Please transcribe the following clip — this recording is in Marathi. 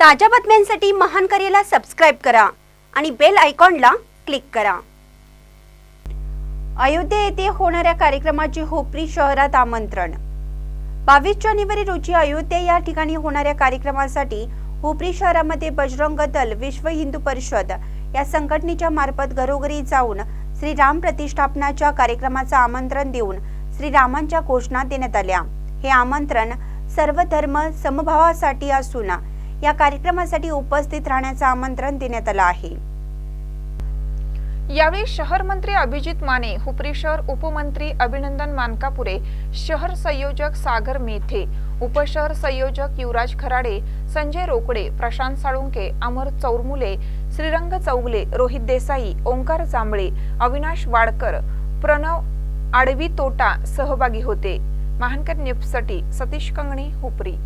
ताज्या बातम्यांसाठी महान करेला सबस्क्राईब करा आणि बेल आयकॉनला क्लिक करा. अयोध्या येथे होणाऱ्या कार्यक्रमाचे होपरी शहरात आमंत्रण. बावीस जानेवारी रोजी अयोध्या या ठिकाणी होणाऱ्या कार्यक्रमासाठी होपरी शहरामध्ये बजरंग दल विश्व हिंदू परिषद या संघटनेच्या मार्फत घरोघरी जाऊन श्रीराम प्रतिष्ठापनाच्या कार्यक्रमाचं आमंत्रण देऊन श्रीरामांच्या घोषणा देण्यात आल्या. हे आमंत्रण सर्व धर्म समभावासाठी असून या कार्यक्रमासाठी उपस्थित राहण्याचं आमंत्रण देण्यात आलं आहे. यावेळी शहर मंत्री अभिजित माने हुपरी शहर उपमंत्री अभिनंदन मानकापुरे शहर संयोजक सागर मेथे उपशहर संयोजक युवराज खराडे संजय रोकडे प्रशांत साळुंके अमर चौरमुले श्रीरंग चौगले रोहित देसाई ओंकार जांभळे अविनाश वाडकर प्रणव आडवी तोटा सहभागी होते. महानकर न्यूजसाठी सतीश कंगणे हुपरी.